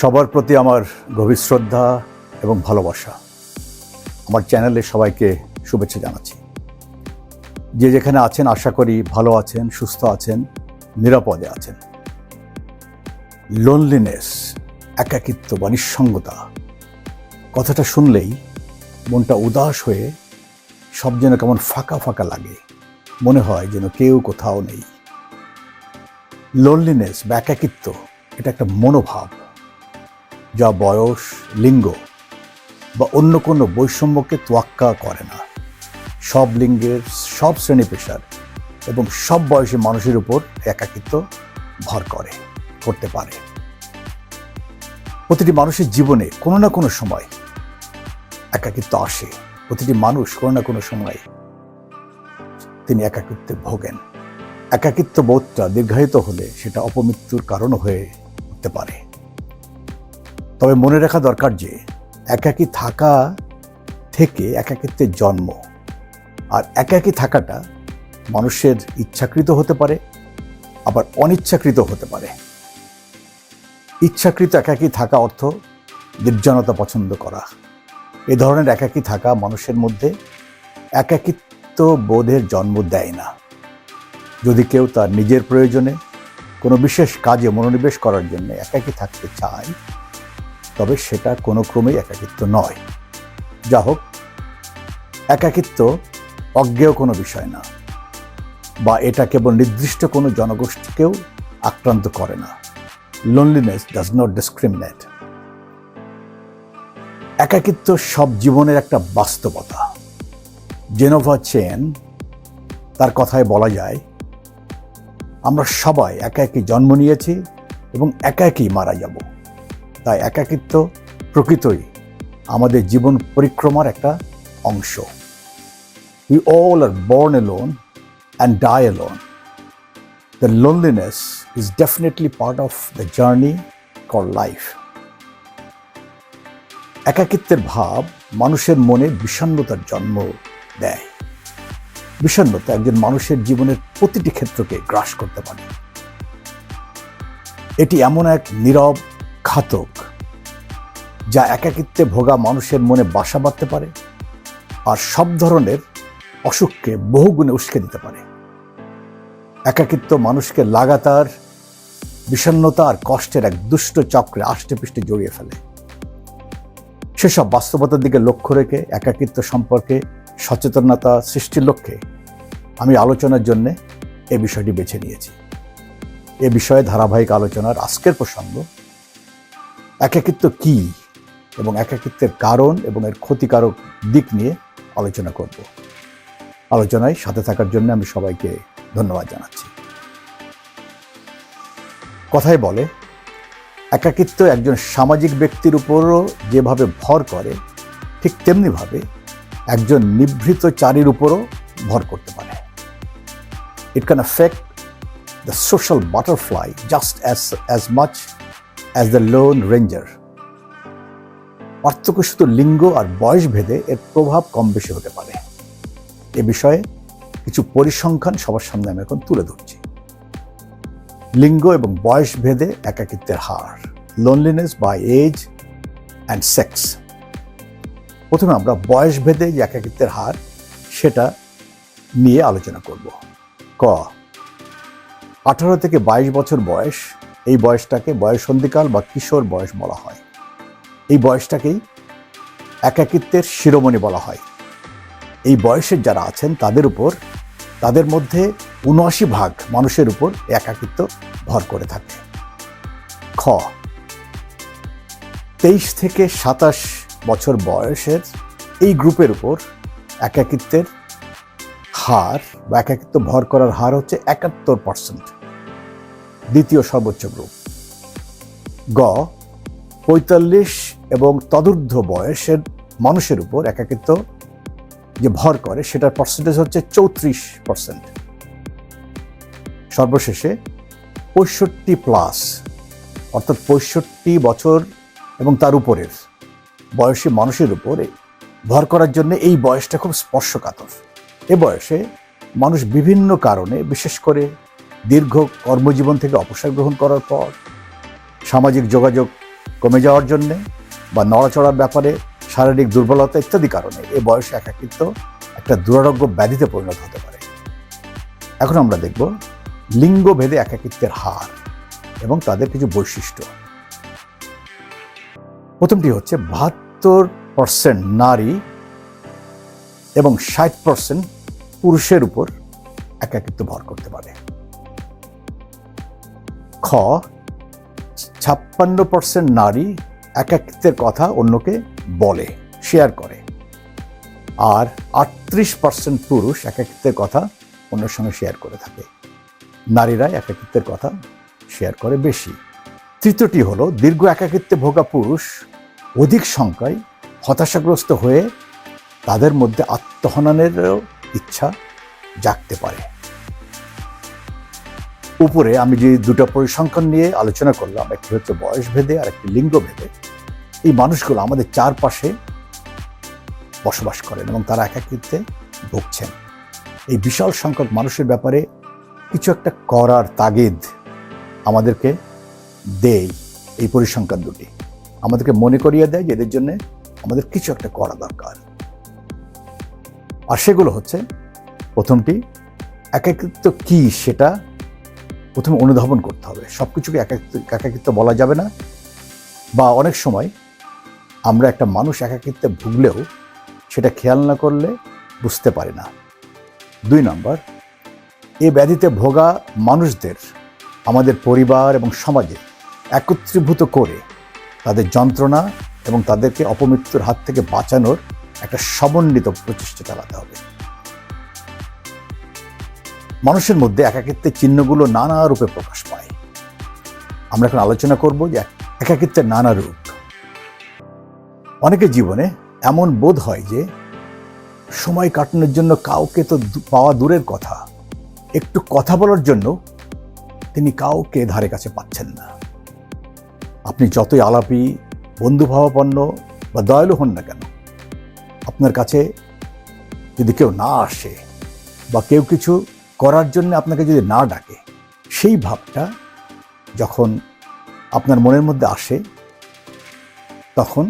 সবার প্রতি আমার গভীর শ্রদ্ধা এবং ভালোবাসা। আমার চ্যানেলে সবাইকে শুভেচ্ছা জানাচ্ছি। যে যেখানে আছেন, আশা করি ভালো আছেন, সুস্থ আছেন, নিরাপদে আছেন। লোনলিনেস একাকিত্ব বা নিঃসঙ্গতা, কথাটা শুনলেই মনটা উদাস হয়ে সব যেন কেমন ফাঁকা ফাঁকা লাগে। মনে হয় যেন কেউ কোথাও নেই। লোনলিনেস বা একাকিত্ব, এটা একটা মনোভাব। যা বয়স, লিঙ্গ বা অন্য কোনো বৈষম্যকে তোয়াক্কা করে না। সব লিঙ্গের সব শ্রেণি পেশার এবং সব বয়সী মানুষের উপর একাকিত্ব ভর করে, করতে পারে। প্রতিটি মানুষের জীবনে কোনো না কোনো সময় একাকিত্ব আসে। প্রতিটি মানুষ কোনো না কোনো সময় তিনি একাকিত্বে ভোগেন। একাকিত্ব বোধটা দীর্ঘায়িত হলে সেটা অপমৃত্যুর কারণ হয়ে উঠতে পারে। তবে মনে রাখা দরকার যে একাকী থাকা থেকে একাকিত্বের জন্ম। আর একাকী থাকাটা মানুষের ইচ্ছাকৃত হতে পারে, আবার অনিচ্ছাকৃত হতে পারে। ইচ্ছাকৃত একাকী থাকা অর্থ নির্জনতা পছন্দ করা। এ ধরনের একাকী থাকা মানুষের মধ্যে একাকিত্ব বোধের জন্ম দেয় না। যদি কেউ তার নিজের প্রয়োজনে কোনো বিশেষ কাজে মনোনিবেশ করার জন্য একাকী থাকতে চায় তবে সেটা কোনো ক্রমেই একাকিত্ব নয়। যা হোক, একাকিত্ব অজ্ঞেয় কোনো বিষয় না বা এটা কেবল নির্দিষ্ট কোনো জনগোষ্ঠীকেও আক্রান্ত করে না। লোনলিনেস ডাজ নট ডিসক্রিমিনেট একাকিত্ব সব জীবনের একটা বাস্তবতা। জেনোভা চেন তার কথায় বলা যায়, আমরা সবাই একা একই জন্ম নিয়েছি এবং একা একই মারা যাব। তাই একাকিত্ব প্রকৃতই আমাদের জীবন পরিক্রমার একটা অংশ। We all are born alone and die alone the loneliness is definitely part of the journey for life একাকিত্বের ভাব মানুষের মনে বিষণ্ণতার জন্ম দেয়। বিষণ্ণতা একজন মানুষের জীবনের প্রতিটি ক্ষেত্রকে গ্রাস করতে পারে। এটি এমন এক নীরব ঘাতক, যা একাকিত্বে ভোগা মানুষের মনে বাসা বাঁধতে পারে আর সব ধরনের অসুখকে বহুগুণে উস্কে দিতে পারে। একাকিত্ব মানুষকে লাগাতার বিষণ্ণতা আর কষ্টের এক দুষ্ট চক্রে আষ্টে পৃষ্ঠে জড়িয়ে ফেলে। সেসব বাস্তবতার দিকে লক্ষ্য রেখে একাকিত্ব সম্পর্কে সচেতনতা সৃষ্টির লক্ষ্যে আমি আলোচনার জন্য এ বিষয়টি বেছে নিয়েছি। এ বিষয়ে ধারাবাহিক আলোচনার আজকের প্রসঙ্গ একাকিত্ব কি এবং একাকিত্বের কারণ এবং এর ক্ষতিকারক দিক নিয়ে আলোচনা করব। আলোচনায় সাথে থাকার জন্য আমি সবাইকে ধন্যবাদ জানাচ্ছি। কথায় বলে, একাকিত্ব একজন সামাজিক ব্যক্তির উপরও যেভাবে ভর করে, ঠিক তেমনিভাবে একজন নিভৃত চারির উপরও ভর করতে পারে। It can affect the social butterfly just as as much as the lone ranger পার্থক্য শুধু লিঙ্গ আর বয়স ভেদে এর প্রভাব কম বেশি হতে পারে। এ বিষয়ে কিছু পরিসংখ্যান সবার সামনে আমি এখন তুলে ধরছি। লিঙ্গ এবং বয়স ভেদে একাকিত্বের হার loneliness by age and sex প্রথমে আমরা বয়স ভেদে যে একাকিত্বের হার, সেটা নিয়ে আলোচনা করব। ক, আঠারো থেকে বাইশ বছর বয়স এই বয়সটাকে বয়সন্ধিকাল বা কিশোর বয়স বলা হয়। এই বয়সটাকেই একাকিত্বের শিরোমণি বলা হয়। এই বয়সের যারা আছেন, তাদের উপর, তাদের মধ্যে উনআশি ভাগ মানুষের উপর একাকিত্ব ভর করে থাকে। খ, তেইশ থেকে সাতাশ বছর বয়সের এই গ্রুপের উপর একাকিত্বের হার বা একাকিত্ব ভর করার হার হচ্ছে একাত্তর পার্সেন্ট। দ্বিতীয় সর্বোচ্চ গ্রুপ। গ, পঁয়তাল্লিশ এবং তদূর্ধ্ব বয়সের মানুষের উপর একাকিত্ব যে ভর করে, সেটার পার্সেন্টেজ হচ্ছে চৌত্রিশ পার্সেন্ট সর্বশেষে পঁয়ষট্টি প্লাস অর্থাৎ পঁয়ষট্টি বছর এবং তার উপরের বয়সী মানুষের উপরে ভর করার জন্য এই বয়সটা খুব স্পর্শকাতর। এ বয়সে মানুষ বিভিন্ন কারণে, বিশেষ করে দীর্ঘ কর্মজীবন থেকে অবসর গ্রহণ করার পর সামাজিক যোগাযোগ কমে যাওয়ার জন্যে বা নড়াচড়ার ব্যাপারে শারীরিক দুর্বলতা ইত্যাদি কারণে এই বয়সে একাকিত্ব একটা দুরারোগ্য ব্যাধিতে পরিণত হতে পারে। এখন আমরা দেখব লিঙ্গভেদে একাকিত্বের হার এবং তাদের কিছু বৈশিষ্ট্য। প্রথমটি হচ্ছে বাহাত্তর পার্সেন্ট নারী এবং ষাট পার্সেন্ট পুরুষের উপর একাকিত্ব ভর করতে পারে। খ, ছাপ্পান্ন পার্সেন্ট নারী একাকিত্বের কথা অন্যকে বলে শেয়ার করে। আর আটত্রিশ পার্সেন্ট পুরুষ একাকিত্বের কথা অন্যের সঙ্গে শেয়ার করে থাকে। নারীরা একাকিত্বের কথা শেয়ার করে বেশি। তৃতীয়টি হলো, দীর্ঘ একাকিত্বে ভোগা পুরুষ অধিক সংখ্যায় হতাশাগ্রস্ত হয়ে তাদের মধ্যে আত্মহননেরও ইচ্ছা জাগতে পারে। উপরে আমি যে দুটো পরিসংখ্যান নিয়ে আলোচনা করলাম, একটি হচ্ছে বয়স ভেদে আর একটি লিঙ্গ ভেদে এই মানুষগুলো আমাদের চারপাশে বসবাস করেন এবং তারা একাকিত্বে ভুগছেন। এই বিশাল সংখ্যক মানুষের ব্যাপারে কিছু একটা করার তাগিদ আমাদেরকে দেয় এই পরিসংখ্যান দুটি। আমাদেরকে মনে করিয়ে দেয় যে এদের জন্য আমাদের কিছু একটা করা দরকার। আর সেগুলো হচ্ছে, প্রথমটি, একাকিত্ব কি সেটা প্রথমে অনুধাবন করতে হবে। সব কিছুকে একাকিত্ব বলা যাবে না। বা অনেক সময় আমরা একটা মানুষ একাকিত্বে ভুগলেও সেটা খেয়াল না করলে বুঝতে পারি না। দুই নম্বর, এ ব্যাধিতে ভোগা মানুষদের, আমাদের পরিবার এবং সমাজে একত্রীভূত করে তাদের যন্ত্রণা এবং তাদেরকে অপমৃত্যুর হাত থেকে বাঁচানোর একটা সমন্বিত প্রচেষ্টা চালাতে হবে। মানুষের মধ্যে একাকিত্বের চিহ্নগুলো নানা রূপে প্রকাশ পায়। আমরা এখন আলোচনা করব যে একাকিত্বের নানা রূপ। অনেকের জীবনে এমন বোধ হয় যে সময় কাটানোর জন্য কাউকে তো পাওয়া দূরের কথা। একটু কথা বলার জন্য তিনি কাউকে ধারে কাছে পাচ্ছেন না। আপনি যতই আলাপি, বন্ধুভাবাপন্ন বা দয়ালু হন না কেন, আপনার কাছে যদি কেউ না আসে বা কেউ কিছু করার জন্য আপনাকে যদি না ডাকে, সেই ভাবটা যখন আপনার মনের মধ্যে আসে, তখন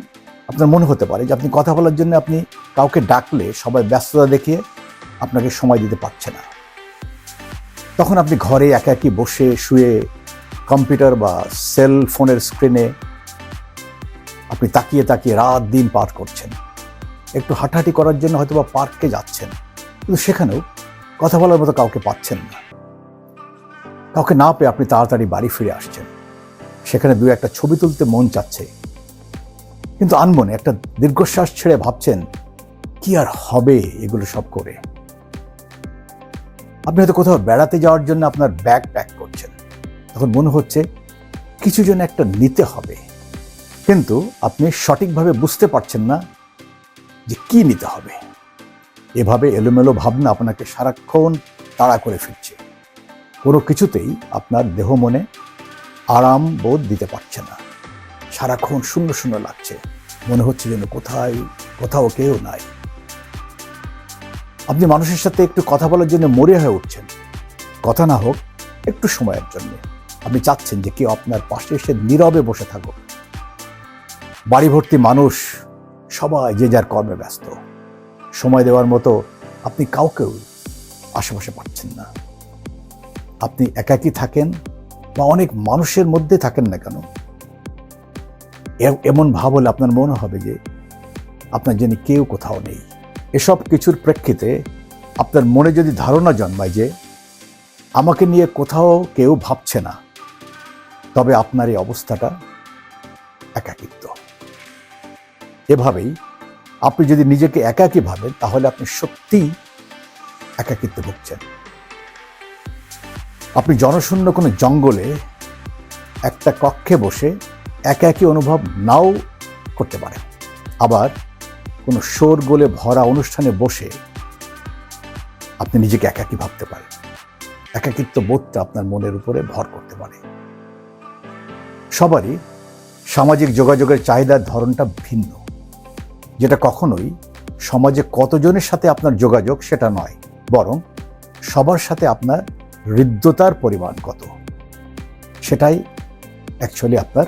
আপনার মনে হতে পারে যে আপনি কথা বলার জন্য আপনি কাউকে ডাকলে সবাই ব্যস্ততা দেখিয়ে আপনাকে সময় দিতে পারছে না। তখন আপনি ঘরে একা একই বসে শুয়ে কম্পিউটার বা সেল ফোনের স্ক্রিনে আপনি তাকিয়ে তাকিয়ে রাত দিন পার করছেন। একটু হাঁটাহাঁটি করার জন্য হয়তো বা পার্কে যাচ্ছেন, কিন্তু সেখানেও কথা বলার মতো কাউকে পাচ্ছেন না। কাউকে না পেয়ে আপনি তাড়াতাড়ি বাড়ি ফিরে আসছেন। সেখানে দু একটা ছবি তুলতে মন চাচ্ছে। কিন্তু আনমনে একটা দীর্ঘশ্বাস ছেড়ে ভাবছেন, কি আর হবে এগুলো সব করে? আপনি হয়তো কোথাও বেড়াতে যাওয়ার জন্য আপনার ব্যাগ প্যাক করছেন। তখন মনে হচ্ছে কিছু যেন একটা নিতে হবে। কিন্তু আপনি সঠিকভাবে বুঝতে পারছেন না যে কি নিতে হবে। এভাবে এলোমেলো ভাবনা আপনাকে সারাক্ষণ তাড়া করে ফিরছে। কোনো কিছুতেই আপনার দেহ মনে আরাম বোধ দিতে পারছে না। সারাক্ষণ শূন্য শূন্য লাগছে। মনে হচ্ছে যেন কোথায়, কোথাও কেউ নাই। আপনি মানুষের সাথে একটু কথা বলার জন্য মরে হয়ে উঠছেন। কথা না হোক, একটু সময়ের জন্য। আপনি চাচ্ছেন যে কেউ আপনার পাশে এসে নীরবে বসে থাকুক। বাড়ি ভর্তি মানুষ সবাই যে যার কর্মে ব্যস্ত। সময় দেওয়ার মতো আপনি কাউকেও আশেপাশে পাচ্ছেন না। আপনি একাকী থাকেন বা অনেক মানুষের মধ্যে থাকেন না কেন? এমন ভাব হলে আপনার মনে হবে যে আপনার জন্য কেউ কোথাও নেই। এসব কিছুর প্রেক্ষিতে আপনার মনে যদি ধারণা জন্মায় যে আমাকে নিয়ে কোথাও কেউ ভাবছে না, তবে আপনার এই অবস্থাটা একাকিত্ব। এভাবেই আপনি যদি নিজেকে একাকী ভাবেন, তাহলে আপনি সত্যিই একাকিত্বে ভুগছেন। আপনি জনশূন্য কোনো জঙ্গলে একটা কক্ষে বসে একা একই অনুভব নাও করতে পারেন। আবার কোনো শোর গোলে ভরা অনুষ্ঠানে বসে আপনি নিজেকে একাকী ভাবতে পারেন। একাকিত্ব বোধটা আপনার মনের উপরে ভর করতে পারে। সবারই সামাজিক যোগাযোগের চাহিদার ধরনটা ভিন্ন। যেটা কখনোই সমাজে কতজনের সাথে আপনার যোগাযোগ সেটা নয়, বরং সবার সাথে আপনার হৃদ্যতার পরিমাণ কত। সেটাই অ্যাকচুয়ালি আপনার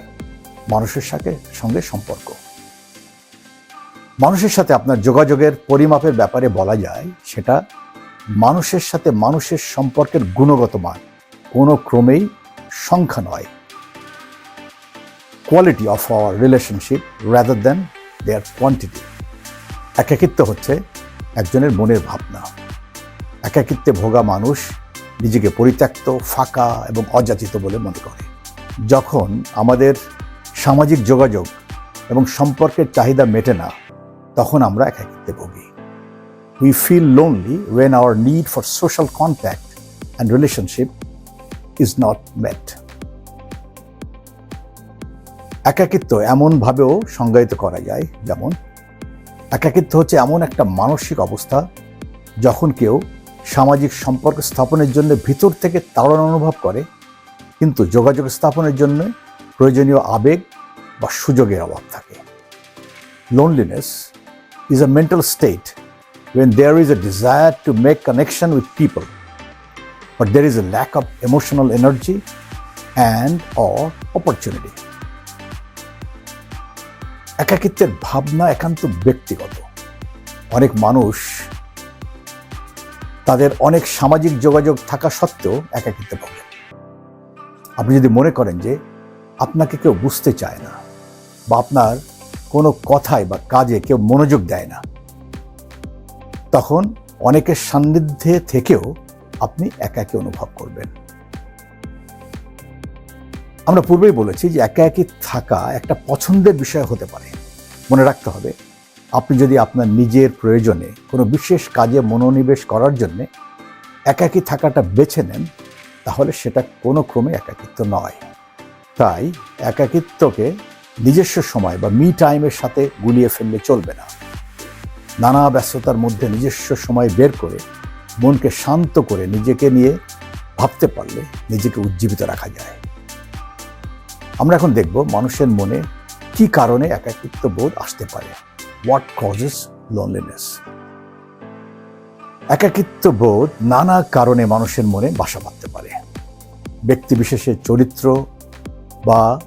মানুষের সাথে, সঙ্গে সম্পর্ক। মানুষের সাথে আপনার যোগাযোগের পরিমাপের ব্যাপারে বলা যায়, সেটা মানুষের সাথে মানুষের সম্পর্কের গুণগত মান কোনো ক্রমেই সংখ্যা নয়। Quality of our relationship rather than their quantity একাকিত্ব হচ্ছে একজনের মনের ভাবনা। একাকিত্বে ভোগা মানুষ নিজেকে পরিত্যক্ত, ফাঁকা এবং অযাচিত বলে মনে করে। যখন আমাদের সামাজিক যোগাযোগ এবং সম্পর্কের চাহিদা মেটে না, তখন আমরা একাকিত্বে ভুগি। We feel lonely when our need for social contact and relationship is not met একাকিত্ব এমনভাবেও সংজ্ঞায়িত করা যায়, যেমন, একাকিত্ব হচ্ছে এমন একটা মানসিক অবস্থা যখন কেউ সামাজিক সম্পর্ক স্থাপনের জন্য ভিতর থেকে তাড়ন অনুভব করে, কিন্তু যোগাযোগ স্থাপনের জন্য প্রয়োজনীয় আবেগ বা সুযোগের অভাব থাকে। Loneliness is a mental state when there is a to make connection with people, but there is a lack of emotional energy and or opportunity. একাকিত্বের ভাবনা একান্ত ব্যক্তিগত। অনেক মানুষ তাদের অনেক সামাজিক যোগাযোগ থাকা সত্ত্বেও একাকিত্বে ভোগে। আপনি যদি মনে করেন যে আপনাকে কেউ বুঝতে চায় না বা আপনার কোনো কথায় বা কাজে কেউ মনোযোগ দেয় না, তখন অনেকের সান্নিধ্যে থেকেও আপনি একাকী অনুভব করবেন। আমরা পূর্বেই বলেছি যে একা একই থাকা একটা পছন্দের বিষয় হতে পারে। মনে রাখতে হবে, আপনি যদি আপনার নিজের প্রয়োজনে কোনো বিশেষ কাজে মনোনিবেশ করার জন্যে একাকী থাকাটা বেছে নেন, তাহলে সেটা কোনো ক্রমে একাকিত্ব নয়। তাই একাকিত্বকে নিজস্ব সময় বা মি টাইমের সাথে গুলিয়ে ফেললে চলবে না। নানা ব্যস্ততার মধ্যে নিজস্ব সময় বের করে মনকে শান্ত করে নিজেকে নিয়ে ভাবতে পারলে নিজেকে উজ্জীবিত রাখা যায়। আমরা এখন দেখব মানুষের মনে কি কারণে একাকিত্ব বোধ আসতে পারে। হোয়াট কজেস লোনলিনেস একাকিত্ব বোধ নানা কারণে মানুষের মনে বাসা বাঁধতে পারে। ব্যক্তি বিশেষের চরিত্র বা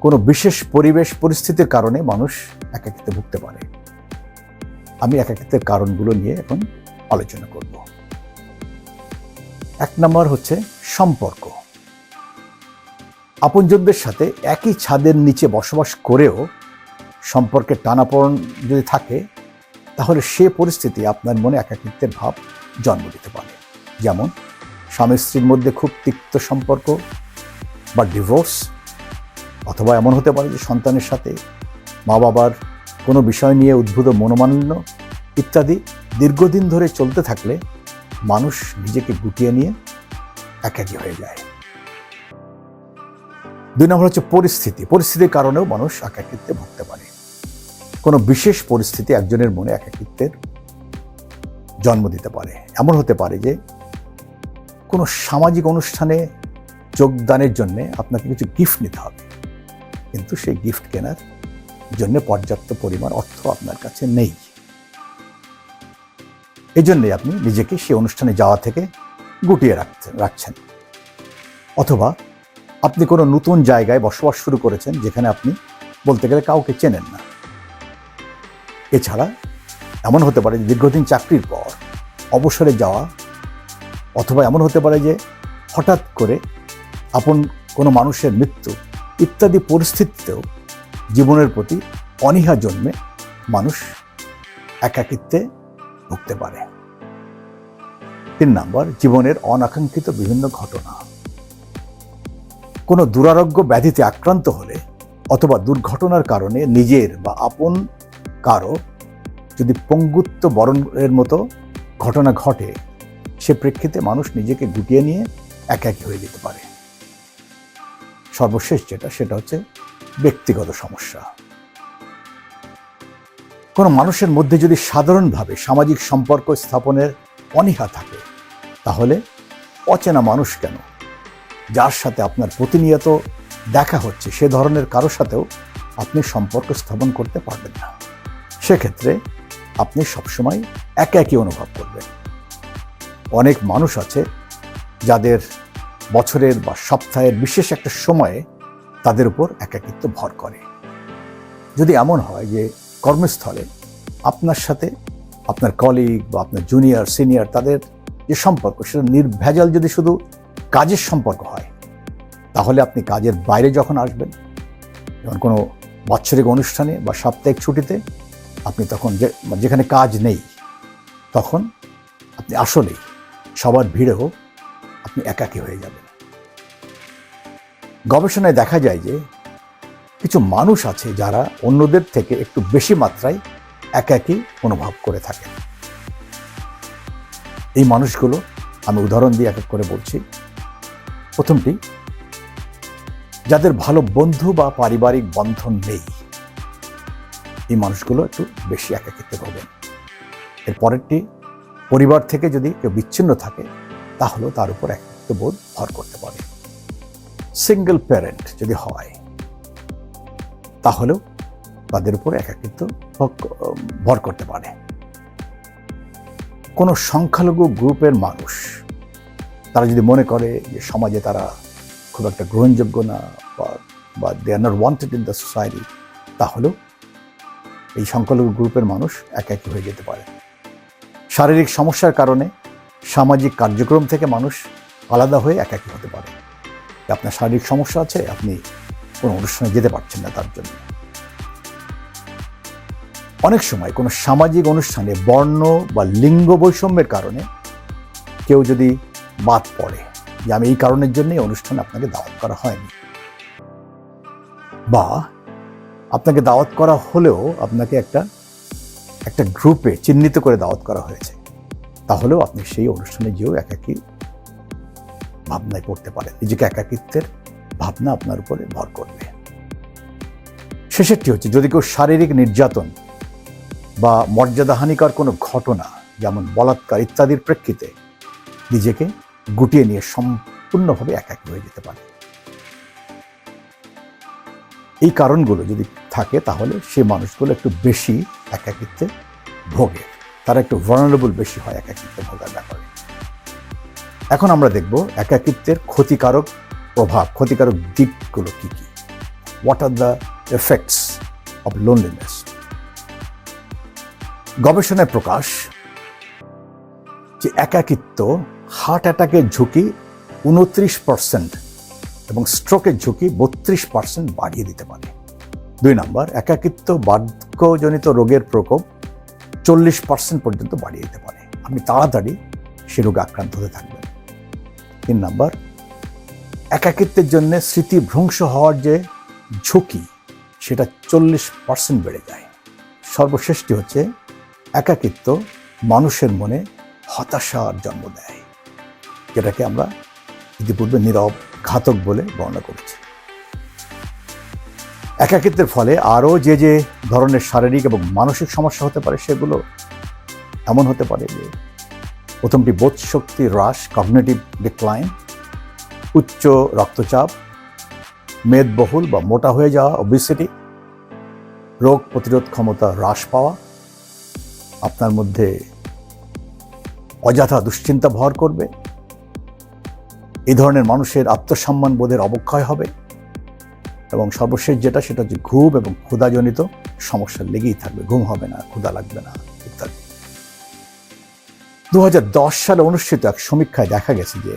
কোনো বিশেষ পরিবেশ, পরিস্থিতির কারণে মানুষ একাকিত্বে ভুগতে পারে। আমি একাকিত্বের কারণগুলো নিয়ে এখন আলোচনা করব। এক নম্বর হচ্ছে সম্পর্ক। আপনজনদের সাথে একই ছাদের নিচে বসবাস করেও সম্পর্কের টানাপড়ন যদি থাকে, তাহলে সে পরিস্থিতি আপনার মনে একাকিত্বের ভাব জন্ম দিতে পারে। যেমন, স্বামী স্ত্রীর মধ্যে খুব তিক্ত সম্পর্ক বা ডিভোর্স, অথবা এমন হতে পারে যে সন্তানের সাথে মা বাবার কোনো বিষয় নিয়ে উদ্ভূত মনোমালিন্য ইত্যাদি দীর্ঘদিন ধরে চলতে থাকলে মানুষ নিজেকে গুটিয়ে নিয়ে একাকী হয়ে যায়। দুই নম্বর হচ্ছে পরিস্থিতি। পরিস্থিতির কারণেও মানুষ একাকিত্বে ভুগতে পারে। কোনো বিশেষ পরিস্থিতি একজনের মনে একাকিত্বের জন্ম দিতে পারে। এমন হতে পারে যে কোনো সামাজিক অনুষ্ঠানে যোগদানের জন্যে আপনাকে কিছু গিফট নিতে হবে। কিন্তু সেই গিফট কেনার জন্য পর্যাপ্ত পরিমাণ অর্থ আপনার কাছে নেই। এই জন্যে আপনি নিজেকে সেই অনুষ্ঠানে যাওয়া থেকে গুটিয়ে রাখতে রাখছেন। অথবা আপনি কোনো নতুন জায়গায় বসবাস শুরু করেছেন যেখানে আপনি বলতে গেলে কাউকে চেনেন না। এছাড়া এমন হতে পারে যে দীর্ঘদিন চাকরির পর অবসরে যাওয়া অথবা এমন হতে পারে যে হঠাৎ করে আপন কোনো মানুষের মৃত্যু ইত্যাদি পরিস্থিতিতেও জীবনের প্রতি অনীহা জন্মে মানুষ একাকিত্বে ভুগতে পারে। তিন নম্বর, জীবনের অনাকাঙ্ক্ষিত বিভিন্ন ঘটনা। কোনো দুরারোগ্য ব্যাধিতে আক্রান্ত হলে অথবা দুর্ঘটনার কারণে নিজের বা আপন কারও যদি পঙ্গুত্ব বরণের মতো ঘটনা ঘটে, সে প্রেক্ষিতে মানুষ নিজেকে গুটিয়ে নিয়ে একাকী হয়ে যেতে পারে। সর্বশেষ যেটা, সেটা হচ্ছে ব্যক্তিগত সমস্যা। কোনো মানুষের মধ্যে যদি সাধারণভাবে সামাজিক সম্পর্ক স্থাপনের অনীহা থাকে, তাহলে অচেনা মানুষ কেন? যার সাথে আপনার প্রতিনিয়ত দেখা হচ্ছে, সে ধরনের কারোর সাথেও আপনি সম্পর্ক স্থাপন করতে পারবেন না। সেক্ষেত্রে আপনি সবসময় একে একই অনুভব করবেন। অনেক মানুষ আছে যাদের বছরের বা সপ্তাহের বিশেষ একটা সময়ে তাদের উপর একাকিত্ব ভর করে। যদি এমন হয় যে কর্মস্থলে আপনার সাথে আপনার কলিগ বা আপনার জুনিয়র সিনিয়র তাদের যে সম্পর্ক, সেটা নির্ভেজাল যদি শুধু কাজের সম্পর্ক হয়, তাহলে আপনি কাজের বাইরে যখন আসবেন, যখন কোনো বাৎসরিক অনুষ্ঠানে বা সাপ্তাহিক ছুটিতে আপনি তখন যেখানে কাজ নেই, তখন আপনি আসলেই সবার ভিড়েও আপনি একাকী হয়ে যাবেন। গবেষণায় দেখা যায় যে, কিছু মানুষ আছে যারা অন্যদের থেকে একটু বেশি মাত্রায় একাকী অনুভব করে থাকে এই মানুষগুলো, আমি উদাহরণ দিয়ে এক এক করে বলছি প্রথমটি, যাদের ভালো বন্ধু বা পারিবারিক বন্ধন নেই, এই মানুষগুলো একটু বেশি একাকিত্বে ভোগেন এর পরেরটি, পরিবার থেকে যদি কেউ বিচ্ছিন্ন থাকে, তাহলেও তার উপর একাকিত্ব বোধ ভর করতে পারে। সিঙ্গেল প্যারেন্ট যদি হয়, তাহলেও তাদের উপর একাকিত্ব ভর করতে পারে। কোনো সংখ্যালঘু গ্রুপের মানুষ তারা যদি মনে করে যে সমাজে তারা খুব একটা গ্রহণযোগ্য না বা they are not wanted in the society তাহলেও এই সংখ্যালঘু গ্রুপের মানুষ এক একই হয়ে যেতে পারে। শারীরিক সমস্যার কারণে সামাজিক কার্যক্রম থেকে মানুষ আলাদা হয়ে একাকি হতে পারে। আপনার শারীরিক সমস্যা আছে, আপনি কোনো অনুষ্ঠানে যেতে পারছেন না তার জন্য। অনেক সময় কোনো সামাজিক অনুষ্ঠানে বর্ণ বা লিঙ্গ বৈষম্যের কারণে কেউ যদি বাদ পড়ে। যে আমি এই কারণের জন্য এই অনুষ্ঠানে আপনাকে দাওয়াত করা হয়নি। বা আপনাকে দাওয়াত করা হলেও আপনাকে একটা একটা গ্রুপে চিহ্নিত করে দাওয়াত করা হয়েছে। তাহলেও আপনি সেই অনুষ্ঠানে গিয়েও একাকী ভাবনায় পড়তে পারেন। নিজেকে একাকিত্বের ভাবনা আপনার উপরে ভর করবে। শেষেরটি হচ্ছে, যদি কেউ শারীরিক নির্যাতন বা মর্যাদাহানিকর কোনো ঘটনা, যেমন বলাৎকার ইত্যাদির প্রেক্ষিতে নিজেকে গুটিয়ে নিয়ে সম্পূর্ণভাবে একাকী হয়ে যেতে পারে। এই কারণগুলো যদি থাকে তাহলে সে মানুষগুলো একটু বেশি একাকিত্বে ভোগে। তারা একটু ভার্নারেবল বেশি হয় একাকিত্বে ভোগার ব্যাপারে। এখন আমরা দেখব একাকিত্বের ক্ষতিকারক প্রভাব, ক্ষতিকারক দিকগুলো কি কি? What are the effects of loneliness গবেষণায় প্রকাশ যে একাকিত্ব হার্ট অ্যাটাকের ঝুঁকি উনত্রিশ পার্সেন্ট এবং স্ট্রোকের ঝুঁকি বত্রিশ পার্সেন্ট বাড়িয়ে দিতে পারে। দুই নম্বর, একাকিত্ব বার্ধক্যজনিত রোগের প্রকোপ চল্লিশ পার্সেন্ট পর্যন্ত বাড়িয়ে দিতে পারে। আপনি তাড়াতাড়ি সে রোগে আক্রান্ত হতে থাকবেন। তিন নম্বর, একাকিত্বের জন্য স্মৃতি ভ্রংশ হওয়ার যে ঝুঁকি, সেটা চল্লিশ পার্সেন্ট বেড়ে যায়। সর্বশেষটি হচ্ছে একাকিত্ব মানুষের মনে হতাশার জন্ম দেয়। যেটাকে আমরা ইতিপূর্বে নীরব ঘাতক বলে বর্ণনা করেছি। একাকিত্বের ফলে আরও যে যে ধরনের শারীরিক এবং মানসিক সমস্যা হতে পারে সেগুলো এমন হতে পারে যে প্রথমটি বোধ শক্তি হ্রাস কগনেটিভ ডিক্লাইন উচ্চ রক্তচাপ, মেদবহুল বা মোটা হয়ে যাওয়া ওবিসিটি রোগ প্রতিরোধ ক্ষমতা হ্রাস পাওয়া, আপনার মধ্যে অযথা দুশ্চিন্তা ভর করবে এই ধরনের মানুষের আত্মসম্মান বোধের অবক্ষয় হবে এবং সর্বশেষ যেটা সেটা হচ্ছে ঘুম এবং ক্ষুধাজনিত সমস্যা লেগেই থাকবে। ঘুম হবে না, ক্ষুধা লাগবে না, ইত্যাদি। দু সালে অনুষ্ঠিত এক সমীক্ষায় দেখা গেছে যে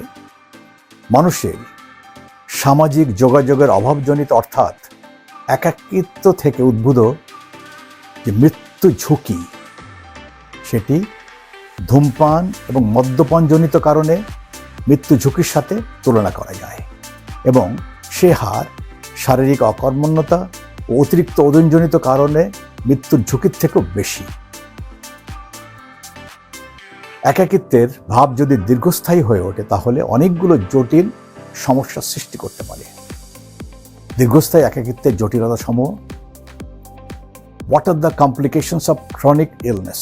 মানুষের সামাজিক যোগাযোগের অভাবজনিত অর্থাৎ একাকিত্ব থেকে উদ্ভূত যে মৃত্যু ঝুঁকি, সেটি ধূমপান এবং মদ্যপানজনিত কারণে মৃত্যু ঝুঁকির সাথে তুলনা করা যায় এবং সে হার, শারীরিক অকর্মণ্যতা ও অতিরিক্ত ওজনজনিত কারণে মৃত্যুর ঝুঁকির থেকেও বেশি। একাকিত্বের ভাব যদি দীর্ঘস্থায়ী হয়ে ওঠে, তাহলে অনেকগুলো জটিল সমস্যার সৃষ্টি করতে পারে। দীর্ঘস্থায়ী একাকিত্বের জটিলতা সমূহ what are the complications of chronic illness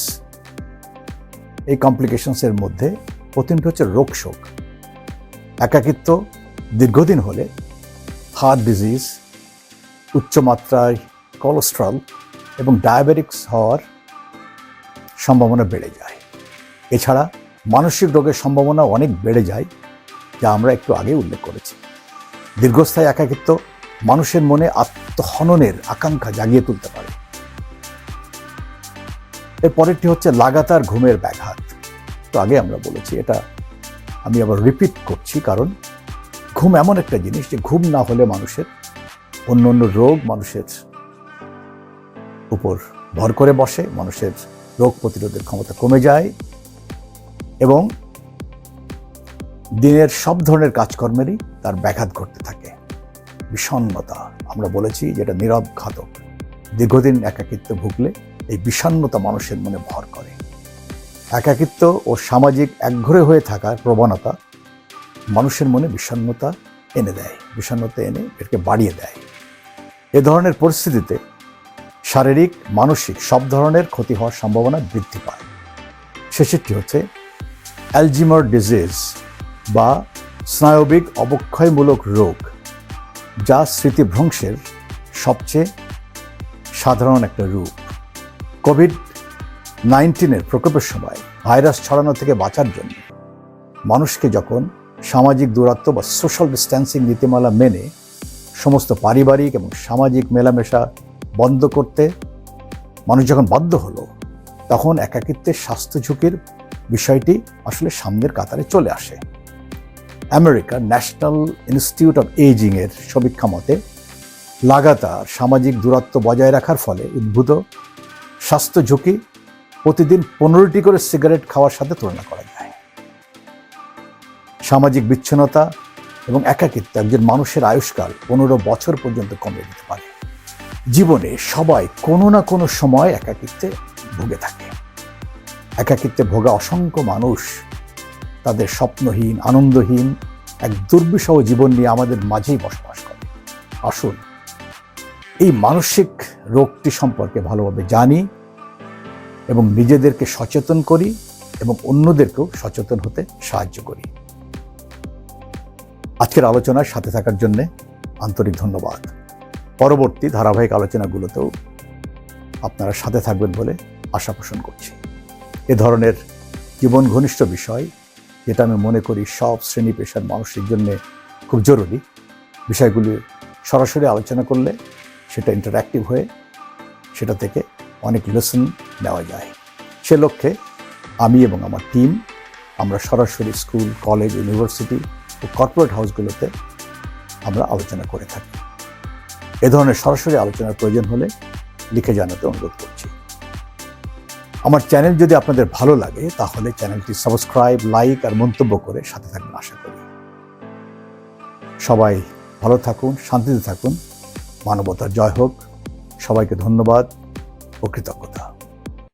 এই কমপ্লিকেশনসের মধ্যে প্রথমটি হচ্ছে রোগ শোক একাকিত্ব দীর্ঘদিন হলে হার্ট ডিজিজ উচ্চমাত্রায় কোলেস্ট্রল এবং ডায়াবেটিক্স হওয়ার সম্ভাবনা বেড়ে যায়। এছাড়া মানসিক রোগের সম্ভাবনা অনেক বেড়ে যায়, যা আমরা একটু আগে উল্লেখ করেছি। দীর্ঘস্থায়ী একাকিত্ব মানুষের মনে আত্মহননের আকাঙ্ক্ষা জাগিয়ে তুলতে পারে। এর পরেরটি হচ্ছে লাগাতার ঘুমের ব্যাঘাত। তো আগে আমরা বলেছি, এটা আমি আবার রিপিট করছি, কারণ ঘুম এমন একটা জিনিস যে ঘুম না হলে মানুষের অন্য অন্য রোগ মানুষের উপর ভর করে বসে, মানুষের রোগ প্রতিরোধের ক্ষমতা কমে যায় এবং দিনের সব ধরনের কাজকর্মেরই তার ব্যাঘাত ঘটতে থাকে। বিষণ্ণতা আমরা বলেছি যেটা নীরব ঘাতক। দীর্ঘদিন একাকিত্ব ভুগলে এই বিষণ্নতা মানুষের মনে ভর করে। একাকিত্ব ও সামাজিক একঘরে হয়ে থাকার প্রবণতা মানুষের মনে বিষণ্ণতা এনে দেয়। বিষণ্ণতা এনে এটাকে বাড়িয়ে দেয়। এ ধরনের পরিস্থিতিতে শারীরিক, মানসিক সব ধরনের ক্ষতি হওয়ার সম্ভাবনা বৃদ্ধি পায়। শেষেরটি হচ্ছে অ্যালজিমার ডিজিজ বা স্নায়বিক অবক্ষয়মূলক রোগ, যা স্মৃতিভ্রংশের সবচেয়ে সাধারণ একটা রূপ। কোভিড নাইন্টিনের প্রকোপের সময় ভাইরাস ছড়ানো থেকে বাঁচার জন্য মানুষকে যখন সামাজিক দূরত্ব বা সোশ্যাল ডিস্ট্যান্সিং নীতিমালা মেনে সমস্ত পারিবারিক এবং সামাজিক মেলামেশা বন্ধ করতে মানুষ যখন বাধ্য হলো, তখন একাকিত্বের স্বাস্থ্য ঝুঁকির বিষয়টি আসলে সামনের কাতারে চলে আসে। আমেরিকার ন্যাশনাল ইনস্টিটিউট অফ এইজিংয়ের সমীক্ষা মতে, লাগাতার সামাজিক দূরত্ব বজায় রাখার ফলে উদ্ভূত স্বাস্থ্য ঝুঁকি প্রতিদিন পনেরোটি করে সিগারেট খাওয়ার সাথে তুলনা করা যায়। সামাজিক বিচ্ছিন্নতা এবং একাকিত্ব একজন মানুষের আয়ুষ্কাল পনেরো বছর পর্যন্ত কমে দিতে পারে। জীবনে সবাই কোনো না কোনো সময় একাকিত্বে ভুগে থাকে। একাকিত্বে ভোগা অসংখ্য মানুষ তাদের স্বপ্নহীন, আনন্দহীন, এক দুর্বিষহ জীবন নিয়ে আমাদের মাঝেই বসবাস করে। আসুন, এই মানসিক রোগটি সম্পর্কে ভালোভাবে জানি। এবং নিজেদেরকে সচেতন করি এবং অন্যদেরকেও সচেতন হতে সাহায্য করি। আজকের আলোচনার সাথে থাকার জন্যে আন্তরিক ধন্যবাদ। পরবর্তী ধারাবাহিক আলোচনাগুলোতেও আপনারা সাথে থাকবেন বলে আশা পোষণ করছি। এ ধরনের জীবন ঘনিষ্ঠ বিষয় যেটা আমি মনে করি সব শ্রেণি পেশার মানুষের জন্য খুব জরুরি। বিষয়গুলি সরাসরি আলোচনা করলে সেটা ইন্টারাক্টিভ হয়ে সেটা থেকে অনেক লেসন নেওয়া যায়। সে লক্ষ্যে আমি এবং আমার টিম আমরা সরাসরি স্কুল কলেজ ইউনিভার্সিটি ও কর্পোরেট হাউসগুলোতে আমরা আলোচনা করে থাকি। এ ধরনের সরাসরি আলোচনার প্রয়োজন হলে লিখে জানাতে অনুরোধ করছি। আমার চ্যানেল যদি আপনাদের ভালো লাগে, তাহলে চ্যানেলটি সাবস্ক্রাইব লাইক আর মন্তব্য করে সাথে থাকবেন আশা করি। সবাই ভালো থাকুন, শান্তিতে থাকুন। মানবতার জয় হোক। সবাইকে ধন্যবাদ ও কৃতজ্ঞতা।